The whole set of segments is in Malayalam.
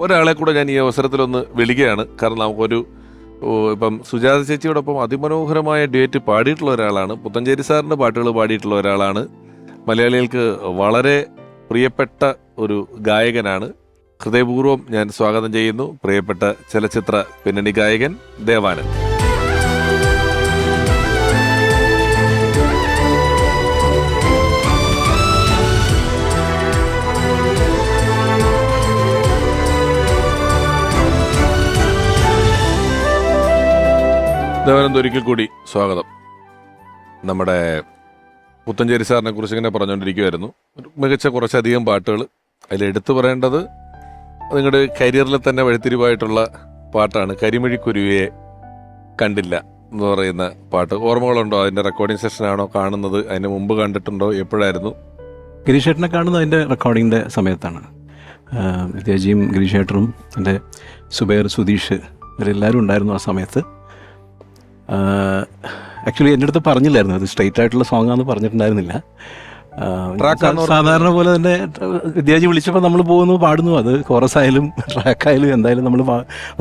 ഒരാളെ കൂടെ ഞാൻ ഈ അവസരത്തിലൊന്ന് വിളിക്കുകയാണ്. കാരണം നമുക്കൊരു ഇപ്പം സുജാത ചേച്ചിയോടൊപ്പം അതിമനോഹരമായ ഡേറ്റ് പാടിയിട്ടുള്ള ഒരാളാണ്. പുത്തഞ്ചേരി സാറിന്റെ പാട്ടുകൾ പാടിയിട്ടുള്ള ഒരാളാണ്. മലയാളികൾക്ക് വളരെ പ്രിയപ്പെട്ട ഒരു ഗായകനാണ്. ഹൃദയപൂർവം ഞാൻ സ്വാഗതം ചെയ്യുന്നു. പ്രിയപ്പെട്ട ചലച്ചിത്ര പിന്നണി ഗായകൻ ദേവാനന്ദ്. ദേവാനന്ദ് ഒരിക്കൽ കൂടി സ്വാഗതം. നമ്മുടെ പുത്തഞ്ചേരി സാറിനെ കുറിച്ച് ഇങ്ങനെ പറഞ്ഞുകൊണ്ടിരിക്കുമായിരുന്നു മികച്ച കുറച്ചധികം പാട്ടുകൾ അതിൽ എടുത്തു പറയേണ്ടത് നിങ്ങളുടെ കരിയറിൽ തന്നെ വഴിത്തിരിവായിട്ടുള്ള പാട്ടാണ്. കരിമിഴിക്കുരുവിയെ കണ്ടില്ല എന്ന് പറയുന്ന പാട്ട്. ഓർമ്മകളുണ്ടോ? അതിന്റെ റെക്കോർഡിംഗ് സെഷനാണോ കാണുന്നത്? അതിന് മുമ്പ് കണ്ടിട്ടുണ്ടോ? എപ്പോഴായിരുന്നു? ഗിരീഷേട്ടനെ കാണുന്നത് അതിന്റെ റെക്കോർഡിങ്ങിന്റെ സമയത്താണ്. വിദ്യാജിയും ഗിരീഷേട്ടറും എന്റെ സുബൈർ സുധീഷ് ഇവരെല്ലാവരും ഉണ്ടായിരുന്നു ആ സമയത്ത്. ആക്ച്വലി എന്റെ അടുത്ത് പറഞ്ഞില്ലായിരുന്നു. അത് സ്ട്രെയിറ്റ് ആയിട്ടുള്ള സോങ് ആണെന്ന് പറഞ്ഞിട്ടുണ്ടായിരുന്നില്ല. സാധാരണ പോലെ തന്നെ വിദ്യാജി വിളിച്ചപ്പോൾ നമ്മൾ പോകുന്നു പാടുന്നു. അത് കോറസ് ആയാലും ട്രാക്കായാലും എന്തായാലും നമ്മൾ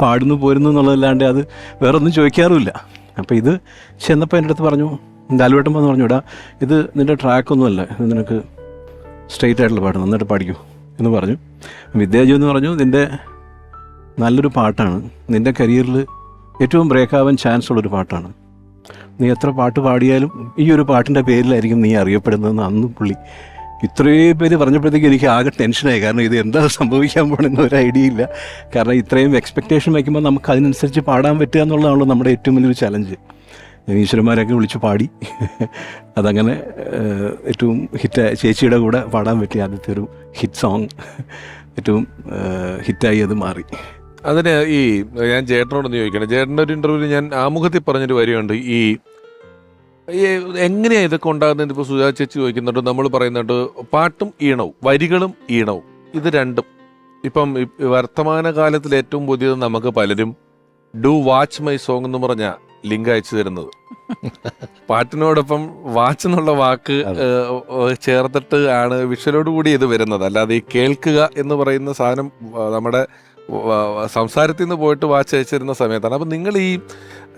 പാടുന്നു പോരുന്നു എന്നുള്ളതല്ലാണ്ട് അത് വേറെ ഒന്നും ചോദിക്കാറുമില്ല. അപ്പോൾ ഇത് ചെന്നപ്പോൾ എന്റെ അടുത്ത് പറഞ്ഞു ലാലുവേട്ടൻ വന്ന് പറഞ്ഞു ഇടാ ഇത് നിന്റെ ട്രാക്കൊന്നുമല്ല ഇത് നിനക്ക് സ്ട്രെയിറ്റ് ആയിട്ടുള്ള പാട്ട് നന്നായിട്ട് പാടിക്കൂ. എന്ന് പറഞ്ഞു. വിദ്യാജി എന്ന് പറഞ്ഞു നിന്റെ നല്ലൊരു പാട്ടാണ്. നിന്റെ കരിയറിൽ ഏറ്റവും ബ്രേക്ക് ആവാൻ ചാൻസ് ഉള്ളൊരു പാട്ടാണ്. നീ എത്ര പാട്ട് പാടിയാലും ഈ ഒരു പാട്ടിന്റെ പേരിലായിരിക്കും നീ അറിയപ്പെടുന്നതെന്ന് അന്ന് പുള്ളി ഇത്രയും പേര് പറഞ്ഞപ്പോഴത്തേക്ക് എനിക്ക് ആകെ ടെൻഷനായി കാരണം ഇത് എന്താ സംഭവിക്കാൻ പോകണമെന്ന് ഒരു ഐഡിയ ഇല്ല. കാരണം ഇത്രയും എക്സ്പെക്റ്റേഷൻ വയ്ക്കുമ്പോൾ നമുക്ക് അതിനനുസരിച്ച് പാടാൻ പറ്റുക എന്നുള്ളതാണല്ലോ നമ്മുടെ ഏറ്റവും വലിയൊരു ചലഞ്ച് ഈശ്വരന്മാരൊക്കെ വിളിച്ച് പാടി. അതങ്ങനെ ഏറ്റവും ഹിറ്റ് ചേച്ചിയുടെ കൂടെ പാടാൻ പറ്റിയ ആദ്യത്തെ ഒരു ഹിറ്റ് സോങ് ഏറ്റവും ഹിറ്റായി അത് മാറി. അതിന് ഈ ഞാൻ ചേട്ടനോടൊന്ന് ചോദിക്കണം ചേട്ടന്റെ ഒരു ഇന്റർവ്യൂവിൽ ഞാൻ ആമുഖത്തിൽ പറഞ്ഞൊരു വരിയുണ്ട്. ഈ എങ്ങനെയാണ് എങ്ങനെയാ ഇതൊക്കെ ഉണ്ടാകുന്നത്? ഇപ്പോൾ സുജാ ചേച്ചി ചോദിക്കുന്നുണ്ട്. നമ്മൾ പറയുന്നുണ്ട് പാട്ടും ഈണവും വരികളും ഈണവും. ഇത് രണ്ടും. ഇപ്പം വർത്തമാന കാലത്തിൽ ഏറ്റവും പുതിയത് നമുക്ക് പലരും ഡു വാച്ച് മൈ സോങ് എന്ന് പറഞ്ഞ ലിങ്ക് അയച്ചു തരുന്നത്. പാട്ടിനോടൊപ്പം വാച്ച് എന്നുള്ള വാക്ക് ചേർത്തിട്ട് ആണ് വിഷ്വലോട് കൂടി ഇത് വരുന്നത്. അല്ലാതെ ഈ കേൾക്കുക എന്ന് പറയുന്ന സാധനം നമ്മുടെ സംസാരത്തിൽ നിന്ന് പോയിട്ട് വാച്ച് അയച്ചിരുന്ന സമയത്താണ്. അപ്പം നിങ്ങൾ ഈ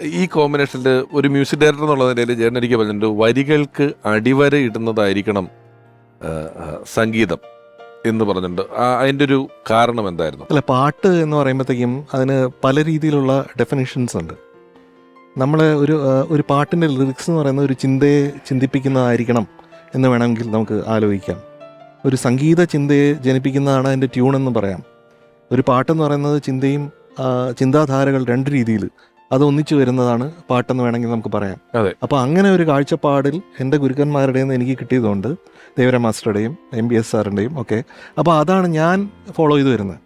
ഈ കോമ്പിനേഷനിൽ ഒരു മ്യൂസിക് ഡയറക്ടർ എന്നുള്ള നിലയിൽ ജേട്ടൻ എനിക്ക് പറഞ്ഞിട്ടുണ്ട് വരികൾക്ക് അടിവര ഇടുന്നതായിരിക്കണം സംഗീതം എന്ന് പറഞ്ഞിട്ടുണ്ട്. അതിന്റെ ഒരു കാരണം എന്തായിരുന്നു? അല്ല പാട്ട് എന്ന് പറയുമ്പോഴത്തേക്കും അതിന് പല രീതിയിലുള്ള ഡെഫിനേഷൻസ് ഉണ്ട്. നമ്മൾ ഒരു ഒരു പാട്ടിന്റെ ലിറിക്സ് എന്ന് പറയുന്ന ഒരു ചിന്തയെ ചിന്തിപ്പിക്കുന്നതായിരിക്കണം എന്ന് വേണമെങ്കിൽ നമുക്ക് ആലോചിക്കാം. ഒരു സംഗീത ചിന്തയെ ജനിപ്പിക്കുന്നതാണ് അതിന്റെ ട്യൂൺ എന്ന് പറയാം. ഒരു പാട്ടെന്ന് പറയുന്നത് ചിന്തയും ചിന്താധാരകൾ രണ്ട് രീതിയിൽ അത് ഒന്നിച്ചു വരുന്നതാണ് പാട്ടെന്ന് വേണമെങ്കിൽ നമുക്ക് പറയാം അതെ. അപ്പോൾ അങ്ങനെ ഒരു കാഴ്ചപ്പാടിൽ എന്റെ ഗുരുക്കന്മാരുടെ നിന്ന് എനിക്ക് കിട്ടിയതുകൊണ്ട് ദേവര മാസ്റ്ററുടെയും എം ബി എസ് സാറിന്റെയും ഒക്കെ അപ്പോൾ അതാണ് ഞാൻ ഫോളോ ചെയ്ത് വരുന്നത്